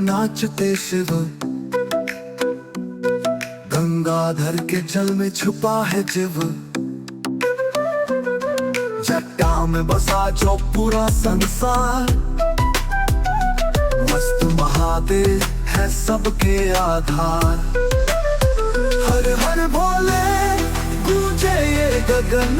नाचते शिव। गंगाधर के जल में छुपा है जीव। जट्टा में बसा जो पूरा संसार। वस्तु महादेव है सबके आधार। हर हर भोले गूंजे ये गगन।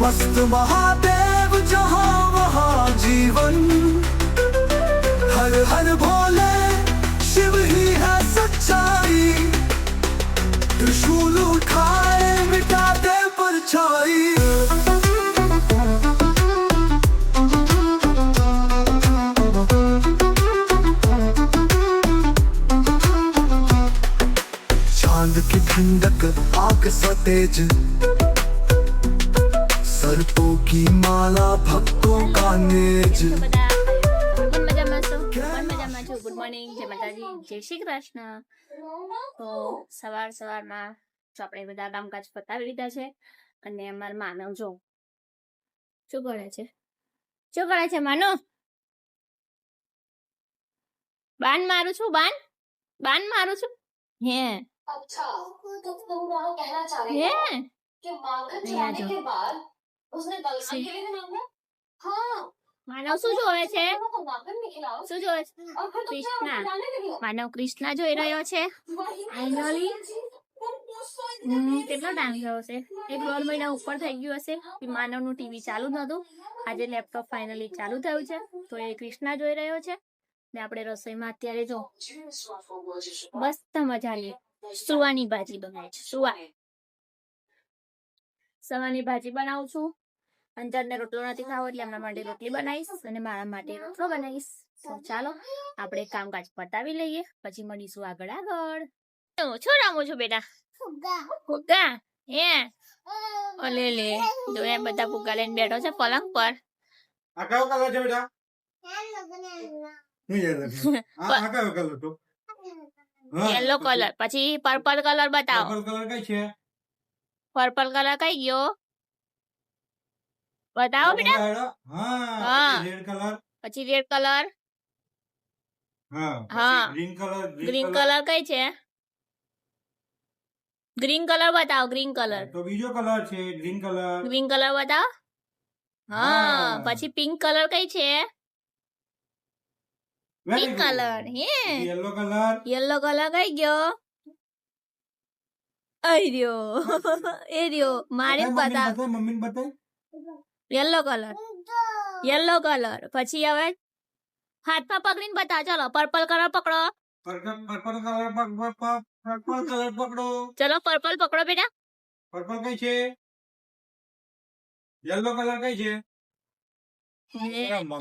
मस्त महादेव जहाँ वहाँ जीवन। हर हर भोले शिव ही है सच्चाई त्रिशूल उठाए मिटा दे परछाई चांद की ठंडक आग सा तेज सर्पों की माला भक्तों का नेज મોર્નિંગ જય માતાજી જય શ્રી કૃષ્ણ તો સવાર સવારમાં જો આપણે બધા કામકાજ પતાવી લીધા છે અને અમાર માનવ જો શું કરે છે શું કરે છે માનો બાન મારું છું બાન બાન મારું છું હે अच्छा तो तुम वहाँ कहना चाह रही હે हो कि माखन नहीं, चलाने आ के बाद उसने बलराम सी- के लिए भी मांगा हाँ માનવ શું જોવે છે? શું જોવે છે? કૃષ્ણા. માનવ કૃષ્ણા જોઈ રહ્યો છે. ફાઇનલી કેટલો ટાઈમ થયો હશે? એક દોઢ મહિના ઉપર થઈ ગયું હશે. માનવનું ટીવી ચાલુ નહોતું આજે લેપટોપ ફાઇનલી ચાલુ થયું છે. તો એ કૃષ્ણા જોઈ રહ્યો છે. ને આપણે રસોઈમાં અત્યારે જો મસ્ત મજાની સુવાની ભાજી બનાવી છે. સુવા. સવાની ભાજી બનાવું છું. અંજરને રોટલો નથી ખાવો એટલે એમના માટે રોટલી બનાવીશ અને મારા માટે રોટલો બનાવીશ. તો ચાલો આપણે કામકાજ પતાવી લઈએ પછી મળીશું આગળ આગળ. શું રમું છું બેટા? ફુગ્ગા હે? ઓલે લે જો એ બધા ફુગ્ગા લઈને બેઠો છે પલંગ પર. આ કયો કલર છે બેટા? યેલો કલર પછી પર્પલ કલર બતાવો. પર્પલ કલર કઈ છે? પર્પલ કલર કઈ ગયો? બતાવો બેટા. હા. Red colour. પછી રેડ કલર. હા. Green colour green colour. કઈ છે? ગ્રીન કલર બતાવો ગ્રીન કલર. તો બીજો કલર છે ગ્રીન કલર. ગ્રીન કલર બતાવો. હા. પછી પિંક કલર કઈ છે? પિંક કલર હે. Yellow colour. યલો કલર કઈ ગયો? અઈ રહ્યો. એ રહ્યો. મારે બતાવો બતાવ મમ્મી બતાય. યલો કલર યલો કલર પછી હવે હાથમાં પકડીને બતા ચલો પર્પલ કલર પકડો. પર્પલ કલર પર્પલ કલર પકડો. ચલો પર્પલ પકડો બેટા. પર્પલ કઈ છે? યલો કલર કઈ છે?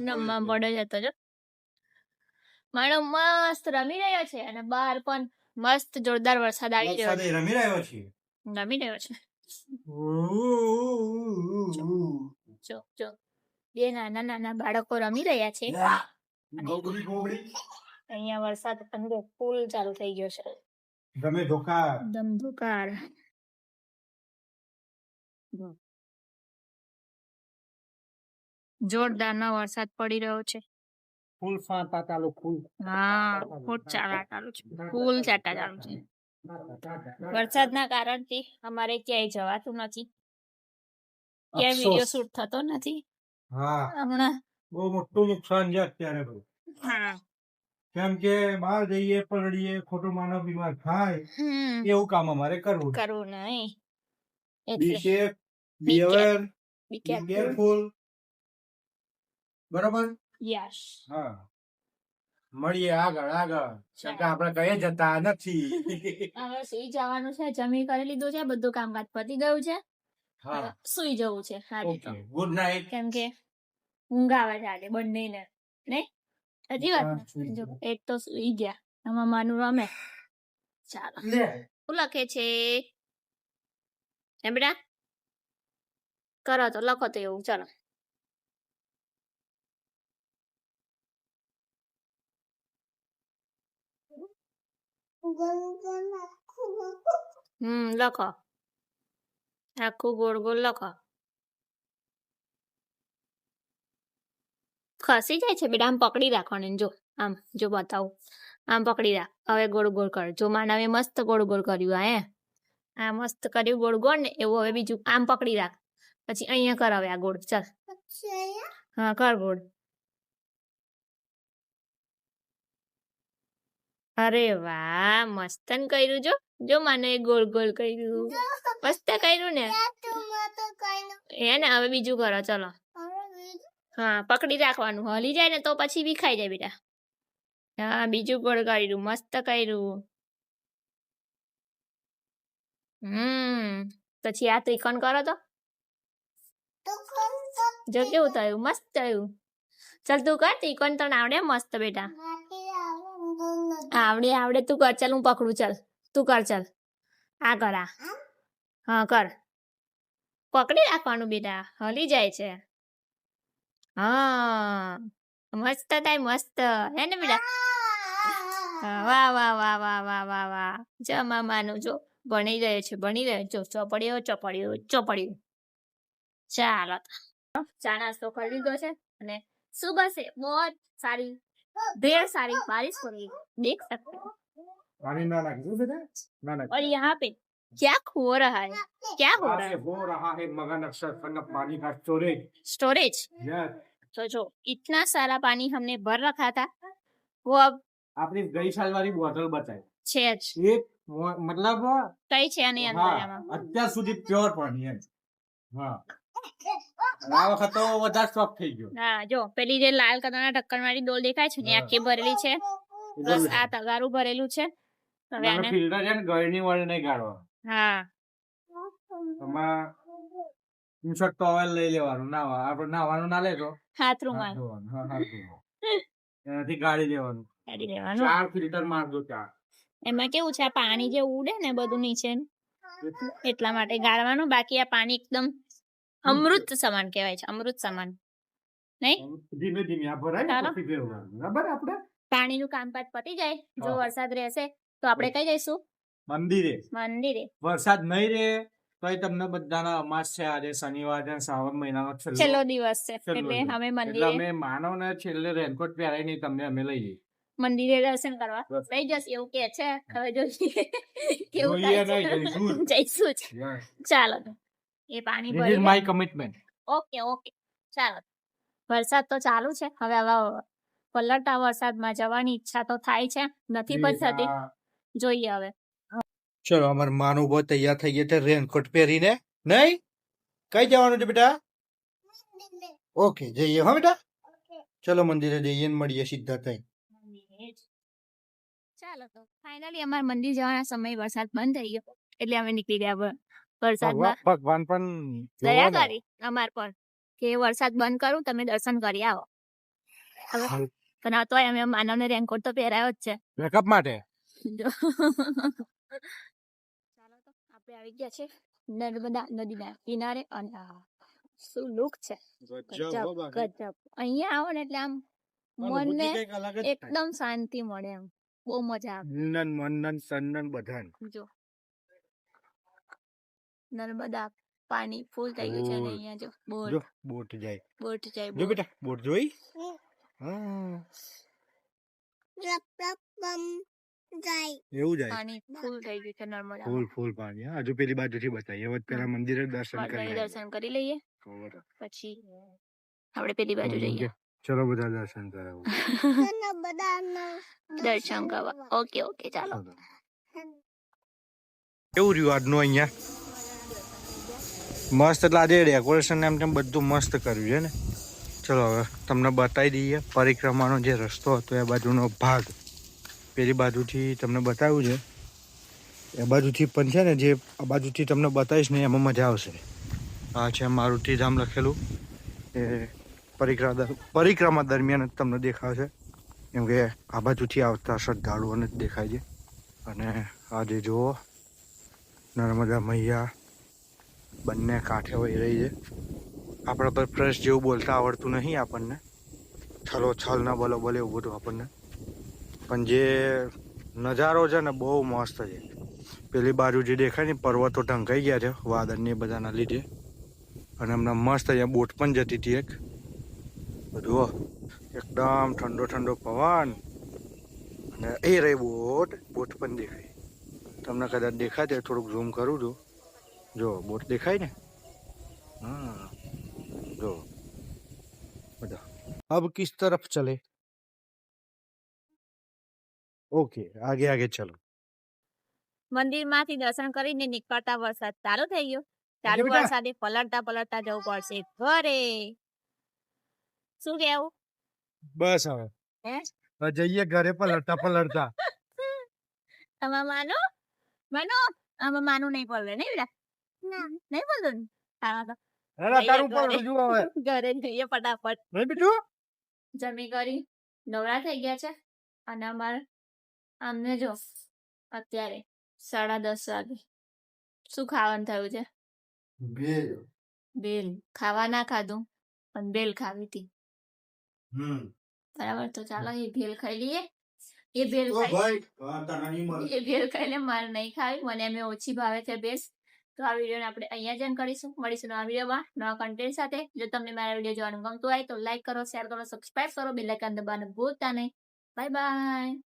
નમવા પડે જતો જો. મારો મસ્ત રમી રહ્યો છે અને બહાર પણ મસ્ત જોરદાર વરસાદ આવી રહ્યો રમી છે? રમી રહ્યો છે. જો જો. બે નાના નાના બાળકો રમી રહ્યા છે. અહીંયા વરસાદ પણ ફૂલ ચાલુ થઈ ગયો છે. તમે ધોકાર. જોરદાર નો વરસાદ પડી રહ્યો છે. ફૂલ ફાટા ચાલુ ફૂલ. હા ફૂલ ચાલા ચાલુ છે. ફૂલ ચાટા ચાલુ છે. વરસાદના કારણથી અમારે ક્યાંય જવાતું નથી. ક્યાંય વીડિયો શૂટ થતો નથી? હા. હમણાં. બહુ મોટું નુકસાન છે અત્યારે બહુ. હા. કેમ કે બહાર જઈએ પલડીએ ખોટું માનવ બીમાર થાય એવું કામ અમારે કરવું કરવું નહીં. બરોબર? યસ હા. મળીએ આગળ આગળ. શંકા આપણે કઈ જતા નથી. હવે સુઈ જવાનું છે જમી કરી લીધું છે બધું કામકાજ પતી ગયું છે. હા. સુઈ જવું છે તો. ગુડ નાઈટ કેમ કે ઊંઘ આવે છે આજે બંને ને? હજી વાત? ને? જો એક તો સુઈ ગયા આમાં માનું રમે. ચાલો. શું લખે છે? એમ બેટા? કરો તો લખો તો એવું ચાલો. હમ લખો. આખું ગોળ ગોળ લખો ખસી જાય છે બેટા આમ પકડી રાખવાનું જો આમ જો બતાવું આમ પકડી રાખ હવે ગોળ ગોળ કર જો માનવે મસ્ત ગોળ ગોળ કર્યું આ હે આ મસ્ત કર્યું ગોળ ગોળ ને એવું હવે બીજું આમ પકડી રાખ પછી અહીંયા કર હવે આ ગોળ ચાલ હા કર ગોળ અરે વાહ! મસ્તન કર્યું જો. જો મને ગોળ ગોળ કર્યું. મસ્ત કર્યું ને. હે ને હવે બીજું કરો ચલો. હા પકડી રાખવાનું. હલી જાય ને તો પછી વિખાઈ જાય બેટા. હા બીજું ગોળ કર્યું. મસ્ત કર્યું. હમ પછી આ ત્રિકોણ કરો તો. જો કેવું થયું? મસ્ત થયું. ચાલ તું કર ત્રિકોણ તને આવડે? મસ્ત બેટા. આવડે આવડે. તું કર, ચાલ, હું પકડું, ચાલ. તું કર, ચાલ. આ કર, આ. હા, કર. પકડી રાખવાનું બેટા. હલી જાય છે. હા. મસ્ત થાય મસ્ત. હે ને બેટા? વાહ વાહ વાહ વાહ વાહ વાહ વાહ. જો મામાનું જો ભણી રહ્યો છે, ભણી રહ્યો છે. ચોપડ્યો ચોપડ્યો ચોપડ્યો ચાલો. ચા નાસ્તો કરી લીધો છે અને સુબહ છે બહુ સારી ढेर सारी बारिश हो रही है देख सकते हो પાણી ના નાખી બેટા ના નાખ और यहाँ पे क्या हो रहा है क्या हो रहा आगे है हो रहा है मगन अक्षर खंड पानी का स्टोरेज स्टोरेज यस तो जो इतना सारा पानी हमने भर रखा था वो अब આપણી ગઈ સાલ વાળી બોટલ બતાય છે જ એક મ- મતલબ કઈ છે આની અંદર હા આમાં અત્યાર સુધી પ્યોર પાણી એમ હા અને આ વખત તો વધારે સ્ટોક થઈ ગયો. હા જો પેલી જે લાલ કલરના ઢક્કણ વાળી ડોલ દેખાય છે ને આખી ભરેલી છે. પ્લસ આ તગારું ભરેલું છે. હવે આને ફિલ્ટર છે ને ગળની વડે નહીં કાઢવા હા. તમા ઇન્સર્ટ ટોવેલ લઈ લેવાનું નાવા આપણે નાવાનું ના લેજો હાથ રૂમાલ હા, હાથ ધોવાનું. એનાથી ગાળી લેવાનું કાઢી લેવાનું ચાર ફિલ્ટર મારજો ચાર. એમાં કેવું છે આ પાણી જે ઉડે ને બધું નીચે એટલા માટે ગાળવાનું બાકી આ પાણી એકદમ અમૃત સમાન કહેવાય છે અમૃત સમાન. નહીં? ધીમે ધીમે આ ભરાય. પછી ફેરવવાનું. બરાબર આપણે? પાણીનું કામકાજ પતી જાય. જો વરસાદ રહેશે તો આપણે કઈ જઈશું? મંદિરે મંદિરે વરસાદ નહીં રહે તોય તમને બધાના અમાસ છે. આજે શનિવાર છે શ્રાવણ મહિનાનો છેલ્લો દિવસ છે એટલે અમે એટલે મંદિરે અમે માનવ ને છેલ્લે રેનકોટ પહેરાય નહીં તમને અમે લઈ જઈએ. મંદિરે દર્શન કરવા. લઈ જશે એવું કે છે. હવે જોઈએ. કેવું થાય જઈશું ચાલો તો. એ પાણી This ભરી is my commitment. Okay okay ચાલો. વરસાદ તો ચાલુ છે. હવે આવા પલટા વરસાદમાં જવાની ઈચ્છા તો થાય છે. નથી પણ થતી. જોઈએ હવે. ચલો અમાર માનું બહુ તૈયાર થઈ ગયા છે રેનકોટ પહેરીને. નહીં? કઈ જવાનું છે બેટા? ઓકે જઈએ હો બેટા. ચલો મંદિરે જઈએ ને મળીએ સીધા થઈ ચાલો તો ફાઇનલી અમાર મંદિર જવાના સમય વરસાદ બંધ થઈ ગયો. એટલે અમે નીકળી ગયા વરસાદમાં ભગવાન પણ દયા કરી અમાર પર કે વરસાદ બંધ કરું તમે દર્શન કરી આવો. પણ આ તો અમે માનવને રેનકોટ તો પહેરાયો જ છે. બેકઅપ માટે? ચાલો તો આપણે આવી ગયા છે નર્મદા નદીના કિનારે અને આ શું લુક છે. ગજબ ગજબ અહીંયા આવો ને એટલે આમ મનને એકદમ શાંતિ મળે એમ. બહુ મજા આવે. નંદન મનન સન્નન બધાન. જો. નર્મદા પાણી ફૂલ થઈ ગયું છે અને ફૂલ. અહીંયા જો જો બોટ બોટ જાય બોટ જાય જો બોટ. બેટા બોટ જોઈ હા એવું જાય પાણી ફૂલ થઈ ગયું છે નર્મદા ફૂલ ફૂલ પાણી હા હજુ પેલી બાજુથી બતાવીએ હવે પેલા મંદિરે દર્શન કરી આવીએ. દર્શન કરી લઈએ ખબર. પછી આપણે પેલી બાજુ જઈએ ચલો બધા દર્શન કરાવું દર્શન કરવા ઓકે ઓકે ચાલો કેવું રહ્યું આજનું અહીંયા મસ્ત એટલે આજે ડેકોરેશન એમ તેમ બધું મસ્ત કર્યું છે ને. ચલો હવે તમને બતાવી દઈએ પરિક્રમાનો જે રસ્તો હતો એ બાજુનો ભાગ. પેલી બાજુથી તમને બતાવ્યું છે. એ બાજુથી પણ છે ને જે આ બાજુથી તમને બતાવીશ ને એમાં મજા આવશે. આ છે મારુતિધામ લખેલું. એ પરિક્રમા પરિક્રમા દરમિયાન જ તમને દેખાશે. કેમ કે આ બાજુથી આવતા શ્રદ્ધાળુઓને જ દેખાય છે. અને આજે જુઓ, નર્મદા મૈયા બંને કાંઠે વહી રહી છે. આપણા પર ફ્રેશ જેવું બોલતા આવડતું નહીં આપણને. છલો છલ ના બોલો, બોલે એવું બધું આપણને. પણ જે નજારો છે ને બહુ મસ્ત છે. પેલી બાજુ જે દેખાય ને પર્વતો ઢંકાઈ ગયા છે, વાદળને બધાના લીધે. અને હમણાં મસ્ત અહીંયા બોટ પણ જતી હતી એક. બધું એકદમ ઠંડો ઠંડો પવન. અને એ રહી બોટ. બોટ પણ દેખાય. તમને કદાચ દેખાય થોડુંક ઝૂમ કરું છું. જો બોટ દેખાય ને હા જો બધા अब किस तरफ चले ओके आगे आगे चलो મંદિર માંથી દર્શન કરીને નીકળતા વરસાદ ચાલુ થઈ ગયો ચાલુ બેટા. વરસાદે પલળતા પલળતા જવું પડશે ઘરે શું કેવું બસ હવે હે? હવે જઈએ ઘરે પલળતા પલળતા તમે માનો માનો આમાં માનું નહીં પડે નહીં બેટા નહીં બોલતું ને? હા તો. અરે તારું ઘરે. જુઓ હવે ઘરે જઈએ ફટાફટ. નહીં બીજું? જમી કરી. નવરા થઈ ગયા છે. અને અમારે અમને જો અત્યારે સાડા દસ વાગે. શું ખાવાનું થયું છે? બેલ ખાવા ના ખાધું પણ બેલ ખાવી હતી. હમ. બરાબર તો ચાલો એ ભેલ ખાઈ લઈએ. એ ભેલ ખાઈ એ ભેલ ખાઈને મારે નહીં ખાવી. મને એમ ઓછી ભાવે છે બેલ તો આ વિડીયોને આપણે અહીંયા જ એન્ડ કરીશું. મળીશું નવા વિડીયોમાં, નવા કન્ટેન્ટ સાથે. જો તમને મારા વીડિયો જોવાનું ગમતું હોય તો લાઈક કરો શેર કરો સબસ્ક્રાઈબ કરો. બેલ આઇકન દબાવવાનું ભૂલતા નહીં. Bye bye